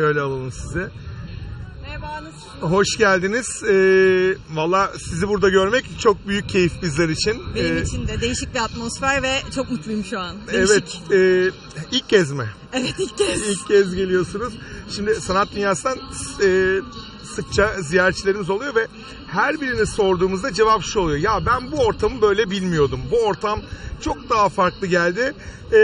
Şöyle alalım size. Merhaba nasılsınız? Hoş geldiniz. Ee, Valla sizi burada görmek çok büyük keyif bizler için. Benim Ee, için de değişik bir atmosfer ve çok mutluyum şu an. Değişik. Evet, e, ilk kez mi? Evet ilk kez. İlk kez geliyorsunuz. Şimdi sanat dünyasından e, sıkça ziyaretçilerimiz oluyor ve her birini sorduğumuzda cevap şu oluyor. Ya ben bu ortamı böyle bilmiyordum. Bu ortam çok daha farklı geldi. E,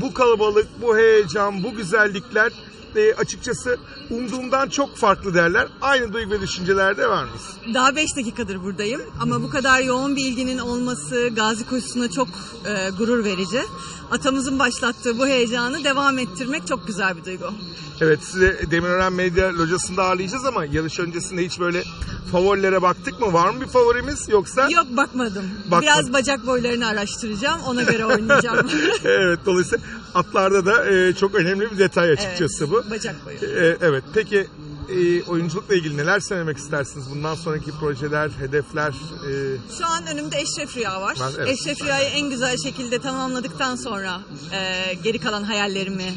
bu kalabalık, bu heyecan, bu güzellikler e, açıkçası umduğumdan çok farklı derler. Aynı duygu ve düşüncelerde var mıyız? Daha 5 dakikadır buradayım ama bu kadar yoğun bir ilginin olması Gazi Koşusu'na çok e, gurur verici. Atamızın başlattığı bu heyecanı devam ettirmek çok güzel bir duygu. Evet size Demirören Medya Locası'nda ağırlayacağız ama yarış öncesinde hiç böyle favorilere baktık mı? Var mı bir favorimiz yoksa? Yok bakmadım. Bakmadın. Biraz bacak boylarını araştıracağım. Ona göre oynayacağım. evet dolayısıyla atlarda da e, çok önemli bir detay açıkçası bu. Bacak boyu. E, evet peki e, oyunculukla ilgili neler söylemek istersiniz? Bundan sonraki projeler, hedefler? e, Şu an önümde Eşref Rüya var. Ben- evet. Eşref Rüya'yı en güzel şekilde tamamladıktan sonra e, geri kalan hayallerimi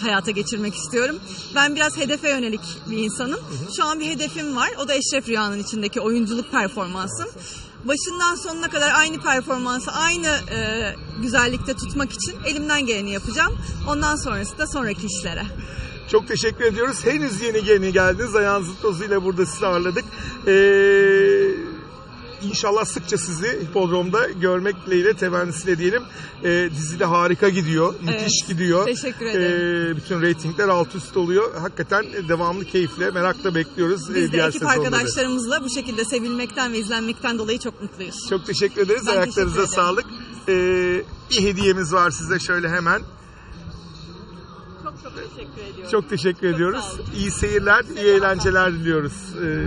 hayata geçirmek istiyorum. Ben biraz hedefe yönelik bir insanım. Şu an bir hedefim var. O da Eşref Rüya'nın içindeki oyunculuk performansım. Başından sonuna kadar aynı performansı, aynı e, güzellikte tutmak için elimden geleni yapacağım. Ondan sonrası da sonraki işlere. Çok teşekkür ediyoruz. Henüz yeni yeni geldiniz. Ayağınızın tozuyla burada sizi ağırladık. Ee, inşallah sıkça sizi hipodromda görmek dileğiyle temennisiyle diyelim. Ee, dizi de harika gidiyor. Müthiş gidiyor. Teşekkür ederim. Ee, bütün reytingler alt üst oluyor. Hakikaten devamlı keyifle, merakla bekliyoruz. Biz de diğer ekip arkadaşlarımızla bu şekilde sevilmekten ve izlenmekten dolayı çok mutluyuz. Çok teşekkür ederiz. Ben Ayaklarınıza teşekkür sağlık. Ee, bir hediyemiz var size şöyle hemen. Çok çok teşekkür ediyorum. Çok teşekkür ediyoruz. sağ olun. İyi seyirler, iyi eğlenceler diliyoruz. Ee.